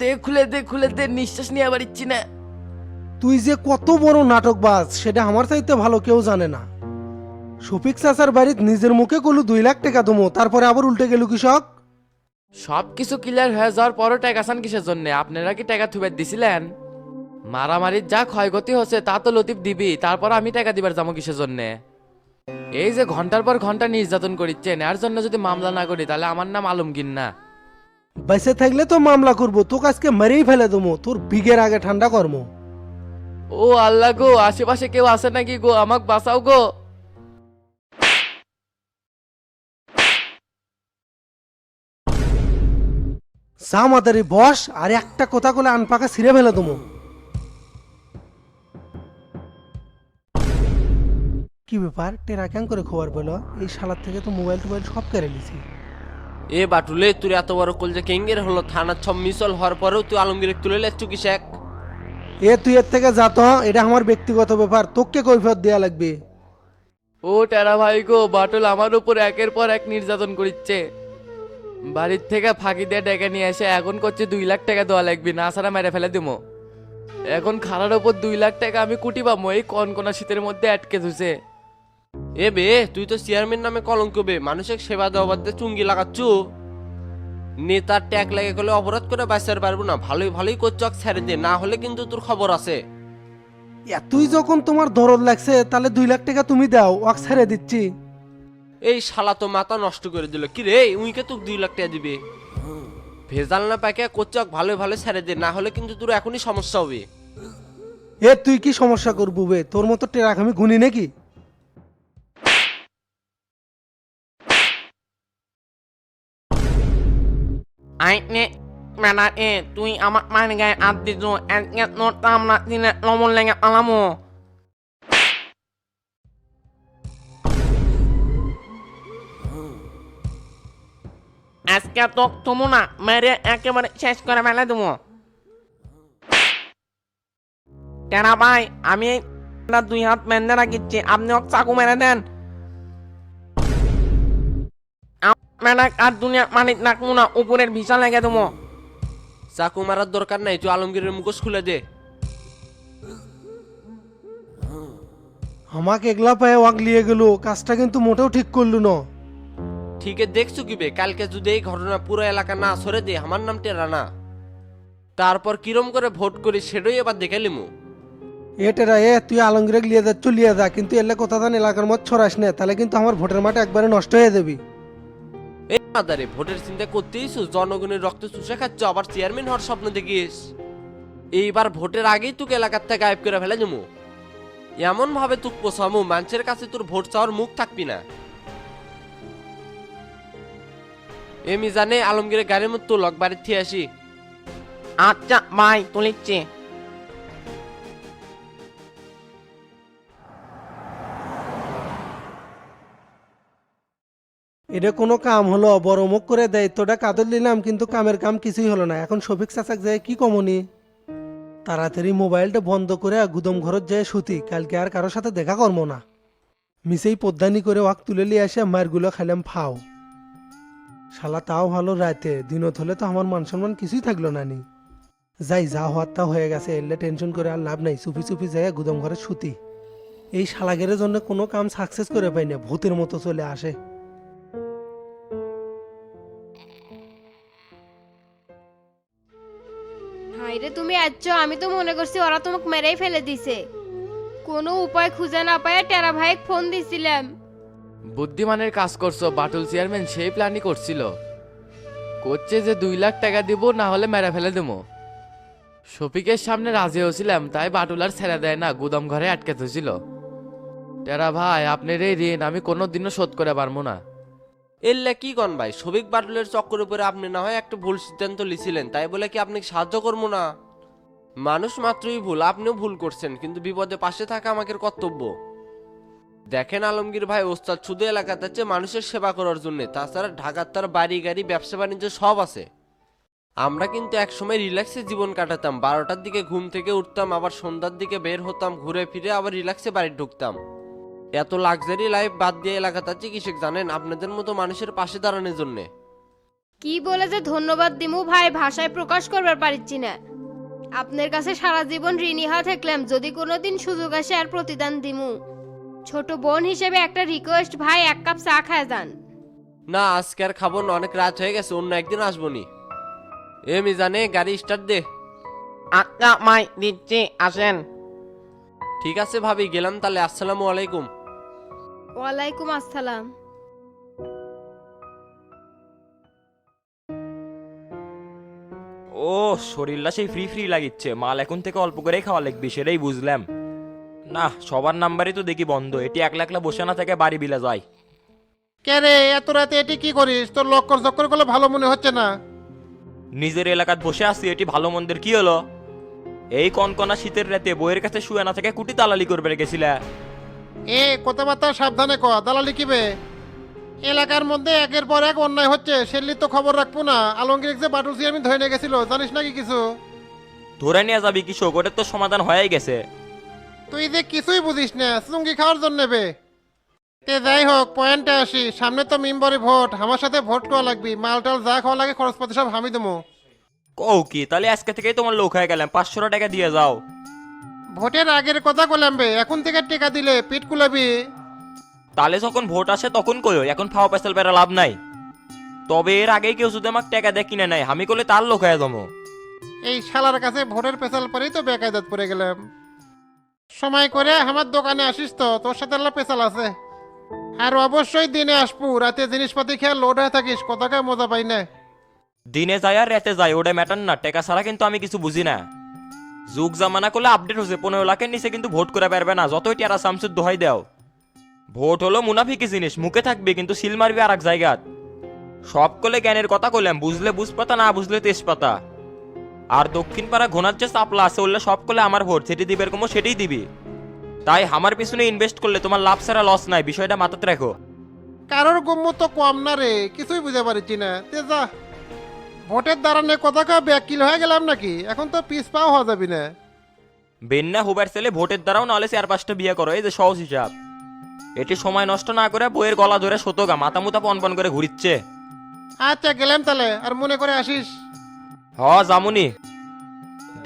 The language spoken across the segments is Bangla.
দে খুলে দে খুলে দে নিঃশ্বাস নিয়ে আবার ইচ্ছি না। তুই যে কত বড় নাটকবাজ সেটা আমার চাইতে ভালো কেউ জানে না। শফিক চাচার বাড়িত নিজের মুখে কলু দুই লাখ টাকা দমো তারপরে আবার উল্টে গেল কৃষক সব কিছু ক্লিয়ার হয়ে যাওয়ার পরও টাকা চান কিসের জন্য? আপনারা কি টাকা থুবে দিছিলেন? মারামারির যা ক্ষয়ক্ষতি হচ্ছে তা তো লতিফ দিবি তারপর আমি টাকা দিবার যাব কিসের জন্যে? এই যে ঘণ্টার পর ঘণ্টা নির্যাতন করিচ্ছেন এর জন্য যদি মামলা না করি তাহলে আমার নাম আলমগীর না। বেঁচে থাকলে তো মামলা করব তোকে আজকে মেরেই ফেলে দমো তোর বিগের আগে ঠান্ডা কর্ম। ও আল্লাহ গো আশেপাশে কেউ আছে নাকি গো? আমাকে বাঁচাও গো। চা মাতারি বস আর একটা কথা কলে আনপাকা ছিঁড়ে ফেলে দমো কি ব্যাপার? টেরা ক্যাং করে খবর পেল? এই শালার থেকে তো মোবাইল টোবাইল সব কেড়ে নিছি। এ বাটুলে তুই এত বড় কলজা কেঙ্গের হলো? থানার ছম মিসল হওয়ার পরেও তুই আলমগীর তুলে লেচ্ছু কি শেখ। এ তুই এর থেকে যা তো এটা আমার ব্যক্তিগত ব্যাপার। তোকে কৈফিয়ত দেয়া লাগবে। ও টেরা ভাই গো বাটুল আমার উপর একের পর এক নির্যাতন করিচ্ছে। বাড়ির থেকে ফাঁকি দিয়ে ডেকে নিয়ে এসে এখন করছে দুই লাখ টাকা দেওয়া লাগবে না ছাড়া মেরে ফেলে দিমো। এখন খানার ওপর দুই লাখ টাকা আমি কুটি পাবো এই কনকনা শীতের মধ্যে আটকে ধুছে এ বে তুই তো চেয়ারম্যান নামে কলঙ্ক বে। মানুষের সেবা দেওয়া বাদ দিয়ে চুঙ্গি লাগাচ্ছু? নেতার ট্যাগ লাগে গেলে অপরাধ করে বাঁচার পারব না। ভালোই ভালোই করছ ছেড়ে দে। না হলে কিন্তু তোর খবর আছে। এতই যখন তোমার দরদ লাগছে তাহলে দুই লাখ টাকা তুমি দাও ওয়াক ছেড়ে দিচ্ছি। এই শালা তো মাথা নষ্ট করে দিল। কি রে উইকে তোকে দুই লাখ টাকা দিবে? ভেজাল না পাকে কোচক ভালো ভালো ছেড়ে দে। না হলে কিন্তু তোর এখনই সমস্যা হবে। এ তুই কি সমস্যা করবু বে? তোর মতো টেরাক আমি গুনি নাকি? আইনে মেলা এ তুই আমার মায়ের গায়ে আদ দিছ একে তোর তামলা দিলে লবণ লেগে পালামো আজকে তো তুমি না মেরে একেবারে শেষ করে ফেলে দেবো টেরা ভাই আমি দুই হাত মেন্দে রাখিচ্ছি আপনি চাকু মেরে দেন মেলাক আর দুনিয়া মালিক নাকমু না উপরের ভিসা লেগে দেবো চাকু মারার দরকার নাই তুই আলমগীরের মুখোশ খুলে দে। আমাকে একলা পায়ে ওয়াক লিয়ে গেল কাজটা কিন্তু মোটেও ঠিক করলু না। ঠিক দেখছ কি বে? কালকে যদি এই ঘটনা পুরো এলাকা না সরে দে আমার নাম টেরা না তারপর কিরম করে ভোট করি সেটাই এবার দেখে লিমু। এ টেরা এ তুই আলমগীরে লিয়ে যাচ্ছ লিয়ে যা কিন্তু এলে কথা জান এলাকার মত ছড়াস না তাহলে কিন্তু আমার ভোটের মাঠে একবারে নষ্ট হয়ে যাবি। মাদারে ভোটের চিন্তা করতেইছ জনগণের রক্ত চুষে খাচ্ছ, আবার চেয়ারম্যান হওয়ার স্বপ্ন দেখিস। এইবার ভোটের আগেই তোকে এলাকার থেকে গায়েব করে ফেলে জমু এমন ভাবে তুক পোষামু, মানুষের কাছে তোর ভোট চাওয়ার মুখ থাকবি না। এমি জানে আলমগীরের গাড়ির মতো লক বাড়ির থেকে আসি। আচ্ছা ভাই তুলিচ্ছি। এটা কোনো কাম হলো, বড় মুখ করে দায়িত্বটা কাতর নিলাম, কিন্তু কামের কাম কিছুই হলো না। এখন শফিক চাচাক যায়, কি কমনি তাড়াতাড়ি মোবাইলটা বন্ধ করে গুদম ঘরত যায় সুতি, কালকে আর কারোর সাথে দেখা করব না। মিসেই পদ্মানি করে ওয়াক তুলে নিয়ে আসে মারগুলো খাইলাম ফাও। শালা তাও ভালো রাতে দিনত হলে তো আমার মান সম্মান কিছুই থাকল না নি। যাই, যা হওয়ার তা হয়ে গেছে, এলে টেনশন করে আর লাভ নাই চুপি চুপি যায় গুদম ঘরে সুতি। এই শালাগের জন্য কোনো কাম সাকসেস করে পাই না, ভূতের মতো চলে আসে। হাইরে তুমি আসছো আমি তো মনে করছি ওরা তোমাকে মেরেই ফেলে দিছে। কোনো উপায় খুঁজে না পায় টেরা ভাইক ফোন দিছিলাম। বুদ্ধিমানের কাজ করছ, বাটুল চেয়ারম্যান সেই প্ল্যানই করছিল। করছে যে দুই লাখ টাকা দিব, না হলে মেরে ফেলে দেবো। শফিকের সামনে রাজি হয়েছিলাম, তাই বাটুল আর ছেড়ে দেয় না, গুদাম ঘরে আটকে থুছিল টেরা ভাই, আপনার এই ঋণ আমি কোনোদিনও শোধ করে পারব না। এল্লা কি কন ভাই? সবিক বাটুলের চক্কর উপরে আপনি না হয় একটা ভুল সিদ্ধান্ত লিছিলেন, তাই বলে কি আপনি সাহায্য করব না? মানুষ মাত্রই ভুল, আপনিও ভুল করছেন, কিন্তু বিপদে পাশে থাকা আমাদের কর্তব্য। দেখেন আলমগীর ভাই, ওস্তাদ শুধু এলাকাতে আছে মানুষের সেবা করার জন্য, তাছাড়া ঢাকার তার বাড়ি, গাড়ি, ব্যবসা, বাণিজ্য সব আছে। আমরা কিন্তু একসময় রিল্যাক্সে জীবন কাটাতাম, বারোটার দিকে ঘুম থেকে উঠতাম, আবার সন্ধ্যার দিকে বের হতাম, ঘুরে ফিরে আবার রিল্যাক্সে বাড়ি ঢুকতাম। এত লাক্সারি লাইফ বাদ দিয়ে এলাকাতে চিকিৎসক জানেন আপনাদের মতো মানুষের পাশে দাঁড়ানোর জন্যে। কি বলে যে ধন্যবাদ দিমু ভাই ভাষায় প্রকাশ করবার পারিচ্ছি না। আপনার কাছে সারা জীবন ঋণী হয়ে থাকলাম যদি কোনোদিন সুযোগ আসে আর প্রতিদান দিমু। ছোট বোন হিসেবে একটা রিকোয়েস্ট ভাই এক কাপ চা খায় যান। না আজকে আর খাব না অনেক রাত হয়ে গেছে অন্য একদিন আসব নি এ মিজানে গাড়ি স্টার্ট দে। আচ্ছা মাই দিচ্ছি আসেন। ঠিক আছে ভাবি গেলাম তাহলে আসসালামু আলাইকুম। ওয়ালাইকুম আসসালাম। ও শরীরটা সেই ফ্রি ফ্রি লাগিচ্ছে। মাল এখন থেকে অল্প করেই খাওয়া লাগবে সেটাই বুঝলাম। না সবার নাম্বারই তো দেখি বন্ধ। এটি একলা একলা বসে না থেকে বাড়ি বিলা যায়। কে রে এত রাতে এটি কি করিস? তোর লক্কর চক্কর করলে ভালো মনে হচ্ছে না। নিজের এলাকাত বসে আছি এটি ভালো মন্দের কি হলো? এই কনকনা শীতের রাতে বইয়ের কাছে শুয়ে না থেকে কুটি তালালি করবে গেছিলা। এ কথাবার্তা সাবধানে ক দালালি কিবে? এলাকার মধ্যে একের পর এক অন্যায় হচ্ছে সেল্লি তো খবর রাখব না। আলমগীর যে বাটুল চেয়ারম্যান ধরে নিয়ে গেছিল জানিস নাকি কিছু? ধরে নিয়ে যাবি কৃষক ওটার তো সমাধান হয়ে গেছে। তুই যে কিছুই বুঝিস না চুঙ্গি খাওয়ার জন্য নেবে। তে যাই হোক পয়েন্টে আসি। সামনে তো মেম্বারে ভোট আমার সাথে ভোট করা লাগবি মাল টাল যা খাওয়া লাগে খরচপাতি সব আমি দেবো। কও কি তাহলে আজকে থেকেই তোমার লোক হয়ে গেলাম পাঁচশো টাকা দিয়ে যাও। ভোটের আগের কথা কলাম বে এখন থেকে টেকা দিলে পিট কুলাবি। তাহলে যখন ভোট আসে তখন কইও এখন ফাওয়া পেছাল বেড়া লাভ নাই। তবে এর আগেই কেউ যদি আমাকে টাকা দেয় কিনে নাই আমি করলে তার লোক হয়ে যাব। এই শালার কাছে ভোটের পেশাল পরেই তো বেকায়দাত পড়ে গেলাম। সময় করে আমার দোকানে আসিস তো তোর সাথে আল্লাহ পেশাল আছে। আর অবশ্যই দিনে আসব রাতে জিনিসপাতি খেয়ে লোড হয়ে থাকিস কোথাকে মজা পাই না। দিনে যায় আর রাতে যায় ওটা ম্যাটার না টাকা ছাড়া কিন্তু আমি কিছু বুঝি না। যুগ জামানা করলে আপডেট হচ্ছে পনেরো লাখের নিচে কিন্তু ভোট করে পারবে না, যতই টেরা শামসুর দোহাই দাও। ভোট হলো মুনাফিকি জিনিস, মুখে থাকবে কিন্তু সিল মারবে আর এক জায়গাত সব কলে জ্ঞানের কথা কইলাম, বুঝলে বুঝপাতা, না বুঝলে তেজপাতা। আর দক্ষিণ পাড়া ঘোনার যে চাপলা আছে বললে সব কলে আমার ভোট সেটি দিবে এরকম সেটাই দিবি। তাই আমার পিছনে ইনভেস্ট করলে তোমার লাভ ছাড়া লস নাই, বিষয়টা মাথাতে রাখো। কারোর গম্য তো কম না রে, কিছুই বুঝতে পারছি না। তে যা। ভোটের দাঁড়ানে কোথাকে ব্যাকিল হয়ে গেলাম নাকি? এখন তো পিস পাও হওয়া যাবি না। বেন্না হুবার ছেলে ভোটের দ্বারাও নাহলে চার পাঁচটা বিয়ে করো এই যে সহজ হিসাব। এটি সময় নষ্ট না করে বইয়ের গলা ধরে শতগা মাথা মুতা পন পন করে ঘুরিচ্ছে। আচ্ছা গেলাম তাহলে আর মনে করে আসিস? হ জামুনি।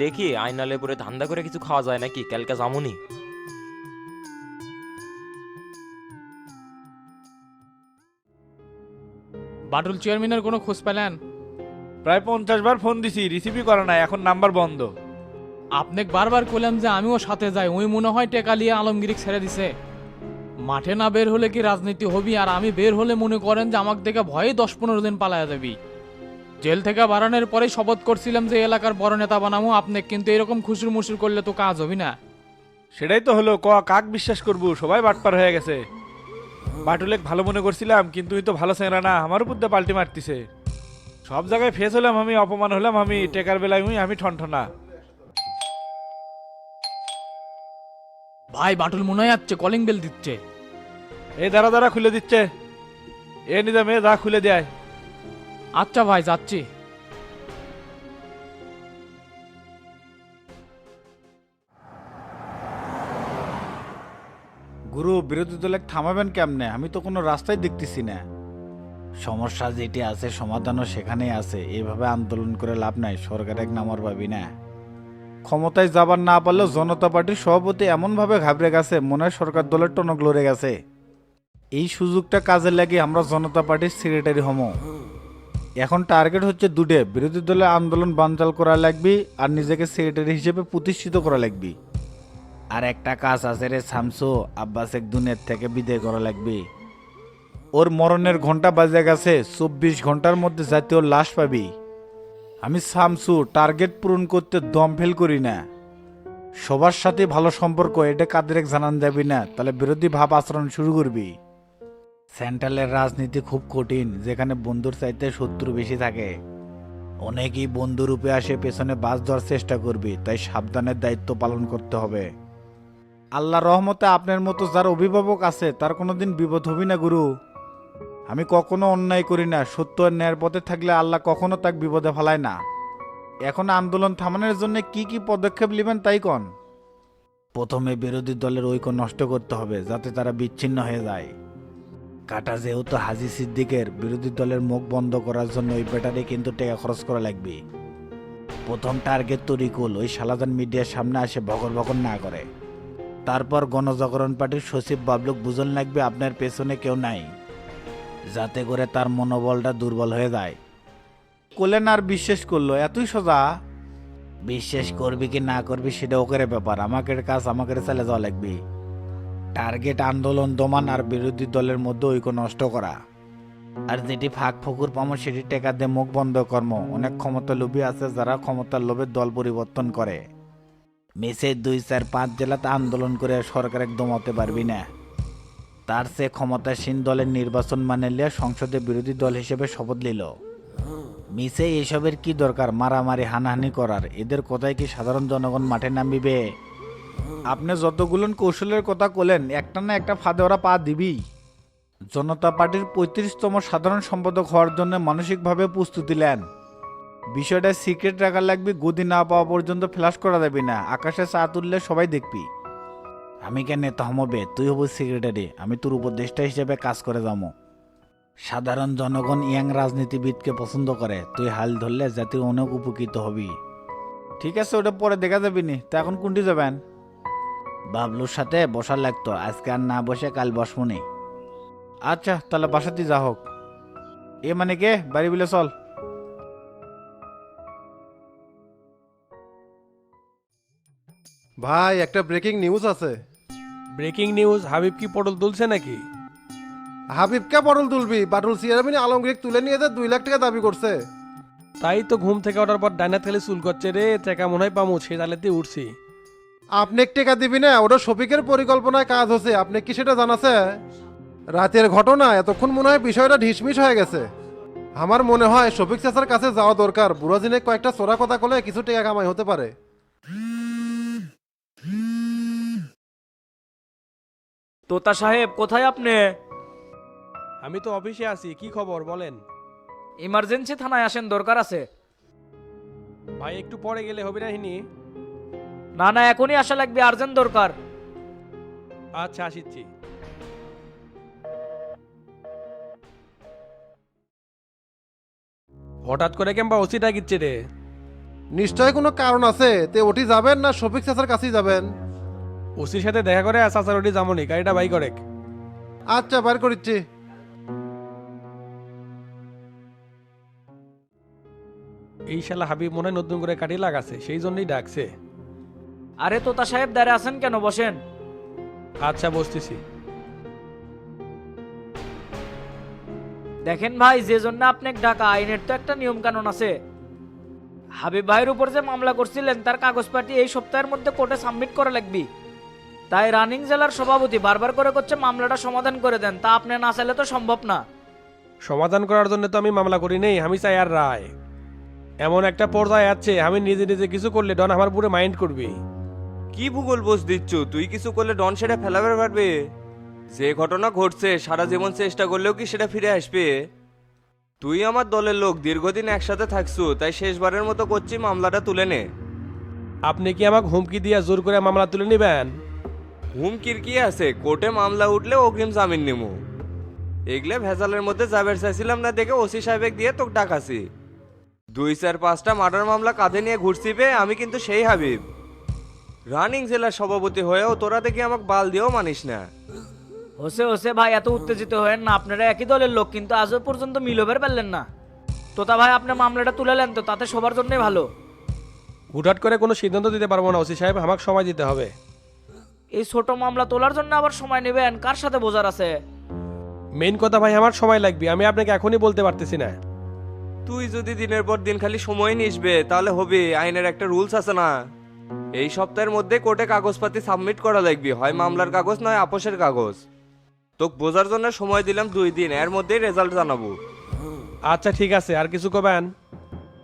দেখি আইনালে পরে ধান্দা করে কিছু খাওয়া যায় নাকি? কালকে জামুনি। বাটুল চেয়ারম্যানের কোনো খোঁজ পেলেন? প্রায় পঞ্চাশ বার ফোন দিছি রিসিভই করে না এখন নাম্বার বন্ধ। আপনাকে বারবার কইলাম যে আমিও সাথে যাই ওই মনে হয় টেকা লিয়ে আলমগিরিক ছেড়ে দিছে। মাঠে না বের হলে কি রাজনীতি হবি আর আমি বের হলে মনে করেন যে আমাকে দেখে ভয়ে দশ পনেরো দিন পালায়া যাবি। জেল থেকে বাড়ানোর পরেই শপথ করছিলাম যে এলাকার বড় নেতা বানাবো আপনি কিন্তু এরকম খুশুর মুসুর করলে তো কাজ হবি না। সেটাই তো হলো ক কাক বিশ্বাস করব সবাই বাটপার হয়ে গেছে। বাটুলেক ভালো মনে করছিলাম কিন্তু তুই তো ভালো চেংরা না আমার উপর দিয়ে পাল্টি মারতিছে। সব জায়গায় ফেস হলাম আমি অপমান হলাম আমি টেকার বেলায় উই আমি ঠনঠনা। ভাই বাটুল মনে হয় যাচ্ছে কলিং বেল দিচ্ছে। এই দাঁড়া দাঁড়া খুলে দিচ্ছে। এ নিজাম এ যা খুলে দেয়। আচ্ছা ভাই যাচ্ছি। গুরু বিরোধী দলে থামাবেন কেমনে? আমি তো কোনো রাস্তায় দেখতেছি না। সমস্যা যেটি আছে, সমাধানও সেখানেই আছে। এইভাবে আন্দোলন করে লাভ নাই, সরকার এক নামর পাবি না। ক্ষমতায় যাবার না পারলেও জনতা পার্টির সভাপতি এমনভাবে ঘাবড়ে গেছে, মনে হয় সরকার দলের টনক লড়ে গেছে। এই সুযোগটা কাজে লাগিয়ে আমরা জনতা পার্টির সেক্রেটারি হমো। এখন টার্গেট হচ্ছে দুটে, বিরোধী দলের আন্দোলন বানচাল করা লাগবে আর নিজেকে সেক্রেটারি হিসেবে প্রতিষ্ঠিত করা লাগবে। আর একটা কাজ আছে রে শামসু আব্বাস এক দুনিয়ার থেকে বিদায় করা লাগবে। ওর মরণের ঘণ্টা বাজে গেছে, চব্বিশ ঘণ্টার মধ্যে জাতীয় লাশ পাবি। আমি সামসু, টার্গেট পূরণ করতে দম ফেল করি না। সবার সাথে ভালো সম্পর্ক, এটা কাদের জানান যাবি না, তাহলে বিরোধী ভাব আচরণ শুরু করবি। সেন্ট্রালের রাজনীতি খুব কঠিন, যেখানে বন্ধুর চাইতে শত্রু বেশি থাকে। অনেকেই বন্ধুরূপে আসে, পেছনে বাস ধরার চেষ্টা করবি, তাই সাবধানের দায়িত্ব পালন করতে হবে। আল্লাহ রহমতে আপনার মতো যার অভিভাবক আছে, তার কোনোদিন বিপদ হবি না, গুরু। আমি কখনো অন্যায় করি না, সত্য আর ন্যায়ের পথে থাকলে আল্লাহ কখনো তাক বিপদে ফেলায় না। এখন আন্দোলন থামানোর জন্য কি কি পদক্ষেপ নেবেন তাই কন? প্রথমে বিরোধী দলের ঐক্য নষ্ট করতে হবে, যাতে তারা বিচ্ছিন্ন হয়ে যায়। কাটা যেহেতু হাজি সিদ্দিকের, বিরোধী দলের মুখ বন্ধ করার জন্য ওই ব্যাটারে কিন্তু টাকা খরচ করা লাগবে। প্রথম টার্গেট তো রিকুল ওই সালাদান মিডিয়ার সামনে আসে বকর বকর না করে। তারপর গণজাগরণ পার্টির সচিব বাবলুক বুঝন লাগবে আপনার পেছনে কেউ নাই। যাতে করে তার মনোবলটা দুর্বল হয়ে যায়। কোলেন আর বিশ্বাস করল, এতই সোজা? বিশ্বাস করবি কি না করবি সেটা ওকের ব্যাপার আমাকে কাজ আমাকে চালে যাওয়া লাগবে। টার্গেট আন্দোলন, দমান আর বিরোধী দলের মধ্যে ঐক্য নষ্ট করা। আর যেটি ফাঁক ফকুর পামো সেটি টেকা দিয়ে মুখ বন্ধ কর্ম। অনেক ক্ষমতা লোভী আছে যারা ক্ষমতার লোভে দল পরিবর্তন করে। মেসের দুই চার পাঁচ জেলাতে আন্দোলন করে সরকার একদম হতে পারবি না। তার সে ক্ষমতাসীন দলের নির্বাচন মানে লিয়া সংসদে বিরোধী দল হিসেবে শপথ নিল। মিসে এসবের কি দরকার? মারামারি, হানাহানি করার। এদের কথায় কি সাধারণ জনগণ মাঠে নামিবে? আপনি যতগুলো কৌশলের কথা কলেন, একটা না একটা ফাঁদে ওরা পা দিবি। জনতা পার্টির পঁয়ত্রিশতম সাধারণ সম্পাদক হওয়ার জন্য মানসিকভাবে প্রস্তুতি নেন। বিষয়টা সিক্রেট রাখা লাগবে, গদি না পাওয়া পর্যন্ত ফ্ল্যাশ করা যাবে না। আকাশে চা তুললে সবাই দেখবি। আমি কেন নেতা হমবে তুই হব সেক্রেটারি আমি তোর উপদেষ্টা হিসেবে কাজ করে যাব সাধারণ জনগণ ইয়াং রাজনীতিবিদকে পছন্দ করে, তুই হাল ধরলে জাতির অনেক উপকৃত হবি। ঠিক আছে, ওটা পরে দেখা যাবি নি, তা এখন কোনটি যাবেন? বাবলুর সাথে বসার লাগতো, আজকে আর না বসে কাল বসমনি আচ্ছা তাহলে বাসাতে যা হোক। এ মানে কে? বাড়ি বিলে চল। ভাই, একটা ব্রেকিং নিউজ আছে। ব্রেকিং নিউজ হাবিব কি পটল তুলছে নাকি? হাবিবকে পটল তুলবি? বাটুল চেয়ারম্যান আলমগীর তুলে নিয়ে যা দুই লাখ টাকা দাবি করছে। তাই তো ঘুম থেকে ওঠার পর ডাইনাত খালি চুল করছে রে টাকা মনে হয় পামু সে তালেতে উঠছি। আপনি এক টাকা দিবি না ওটা শফিকের পরিকল্পনায় কাজ হচ্ছে আপনি কি সেটা জানাছে? রাতের ঘটনা এতক্ষণ মনে হয় বিষয়টা ঢিসমিস হয়ে গেছে। আমার মনে হয় শফিক চাচার কাছে যাওয়া দরকার বুড়াজিনে কয়েকটা চোরা কথা কলে কিছু টাকা কামাই হতে পারে। তোতা সাহেব কোথায় আপনি? আমি তো অফিসে আছি কি খবর বলেন? ইমার্জেন্সি থানায় আসেন দরকার আছে। ভাই একটু পরে গেলে হবে না হিনি না না এখনই আসা লাগবে আর্জেন্ট দরকার। আচ্ছা আসিচ্ছি। হঠাৎ করে কেমবা ওসিটা গিচ্ছে রে। নিশ্চয় কোনো কারণ আছে? তে ওটি যাবেন না শফিক চাচার কাছেই যাবেন? ওসির সাথে দেখা করে চাচার ওটি যামনি গাড়িটা বাই করে। আচ্ছা বার করিচ্ছি। এই শালা হাবিব মনে হয় নতুন করে কাটি লাগাছে সেই জন্যই ডাকছে। আরে তোতা সাহেব দাঁড়িয়ে আছেন কেন? বসেন। আচ্ছা বসতেছি। দেখেন ভাই যে জন্য আপনাকে ডাকা আইনের তো একটা নিয়ম কানুন আছে। হাবিব ভাইয়ের উপর যে মামলা করছিলেন তার কাগজপাতি এই সপ্তাহের মধ্যে কোর্টে সাবমিট করা লাগবে। তাই রানিং জেলার সভাপতি বারবার করে করছে মামলাটা সমাধান করে দেন। তা আপনি না চাইলে তো সম্ভব না। সমাধান করার জন্য তো আমি মামলা করি নেই আমি চাই আর রায়। এমন একটা পর্যায়ে আছে আমি নিজে নিজে কিছু করলে ডন আমার পুরো মাইন্ড করবে। কি ভূগোল বোঝ দিচ্ছ? তুই কিছু করলে ডন সেটা ফেলাবে পারবে যে ঘটনা ঘটছে সারা জীবন চেষ্টা করলেও কি সেটা ফিরে আসবে? তুই আমার দলের লোক দীর্ঘদিন একসাথে থাকছু তাই শেষবারের মতো করছি মামলাটা তুলে নে। আপনি কি আমাকে হুমকি দিয়ে জোর করে মামলা তুলে নেবেন? হুমকির কি আছে কোর্টে মামলা উঠলে অগ্রিম জামিন নিমু। এগুলো ভেজালের মধ্যে যাবের চাইছিলাম না দেখে ওসি সাহেবেক দিয়ে তোকে ডাকাছি। দুই চার পাঁচটা মার্ডার মামলা কাঁধে নিয়ে ঘুরছি বে আমি কিন্তু সেই হাবিব। রানিং জেলার সভাপতি হয়েও তোরা দেখি আমাকে বাল দিয়েও মানিস না। হোসে হোসে ভাই এত উত্তেজিত হয়েন না আপনারা একই দলের লোক কিন্তু আজও পর্যন্ত মিলবের পারলেন না। তোতা ভাই আপনার মামলাটা তুলে নেন তো তাতে সবার জন্যই ভালো। হুটহাট করে কোনো সিদ্ধান্ত দিতে পারব না ওসি সাহেব আমাকে সময় দিতে হবে। এই ছোট মামলা তোলার জন্য আবার সময় নেবেন। কার সাথে বোঝার আছে? মেইন কথা ভাই আমার সময় লাগবে। আমি আপনাকে এখনই বলতে পারতেছি না। তুই যদি দিনের পর দিন খালি সময় নিসবে তাহলে হবে আইনের একটা রুলস আছে না? এই সপ্তাহের মধ্যে কোর্টে কাগজপাতি সাবমিট করা লাগবে। হয় মামলার কাগজ নয় আপোষের কাগজ। তোকে বোঝার জন্য সময় দিলাম দুই দিন। এর মধ্যেই রেজাল্ট জানাব। আচ্ছা ঠিক আছে। আর কিছু কবেন?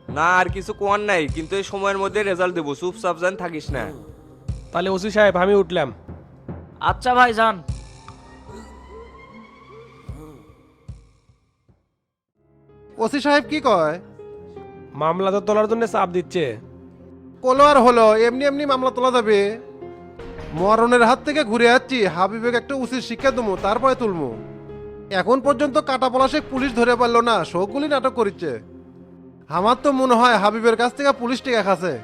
না আর কিছু কোয়ার নাই। কিন্তু এই সময়ের মধ্যে রেজাল্ট দেবো। চুপ সাবধান থাকিস না। তাহলে ওসি সাহেব আমি উঠলাম। আচ্ছা ভাই যান। ওসি সাহেব কি কয়? মামলা তো তোলার জন্য চাপ দিচ্ছে। কলো আর হলো এমনি এমনি মামলা তোলা যাবে। মরণের হাত থেকে ঘুরে যাচ্ছি হাবিবেক একটা উচিত শিক্ষা দেবো তারপরে তুলবো। এখন পর্যন্ত কাটা পলাশে পুলিশ ধরে পারল না সবগুলি নাটক করিচ্ছে। আমার তো মনে হয় হাবিবের কাছ থেকে পুলিশ টেকা খাচ্ছে।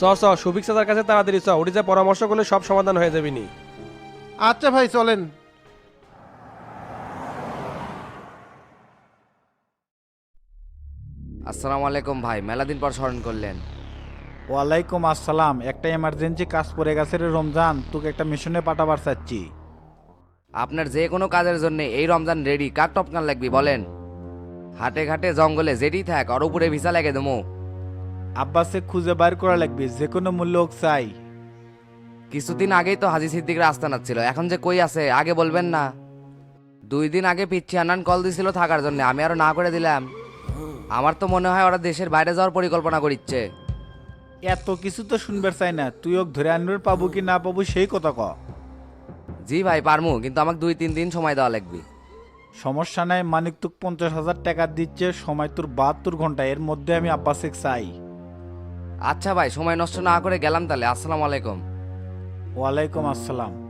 চ চ চাচার কাছে তাড়াতাড়ি চ ওটি যে পরামর্শ করলে সব সমাধান হয়ে যাবে নি। আচ্ছা ভাই চলেন। আসসালামু আলাইকুম ভাই মেলা দিন পর স্মরণ করলেন। ওয়ালাইকুম আসসালাম একটা এমার্জেন্সি কাজ পড়ে গেছে রে রমজান তোকে একটা মিশনে পাঠাবার চাচ্ছি। আপনার যে কোনো কাজের জন্য এই রমজান রেডি কার টপকান লাগবে বলেন? হাটে ঘাটে জঙ্গলে যেটি থাক আর উপরে ভিসা লাগে দেবো। আব্বাসে খুঁজে বাইর করা লাগবে যে কোনো মূল্য হোক চাই। কিছুদিন আগেই তো হাজি সিদ্দিক রাস্তা ছিল এখন যে কই আছে আগে বলবেন না। দুই দিন আগে পিচ্ছি আনান কল দিছিল থাকার জন্য আমি আরও না করে দিলাম। আমার তো মনে হয় ওরা দেশের বাইরে যাওয়ার পরিকল্পনা করিচ্ছে। এত কিছু তো শুনবার চাই না তুই ওক ধরে আনবার পাবো কি না পাবো সেই কথা ক। জি ভাই পারমু কিন্তু আমাকে দুই তিন দিন সময় দেওয়া লাগবে। সমস্যা নাই মানিক তোক পঞ্চাশ হাজার টাকা দিচ্ছে সময় তোর বাহাত্তর ঘণ্টা এর মধ্যে আমি আব্বাসে চাই। আচ্ছা ভাই সময় নষ্ট না করে গেলাম তাহলে। আসসালামু আলাইকুম। ওয়ালাইকুম আসসালাম।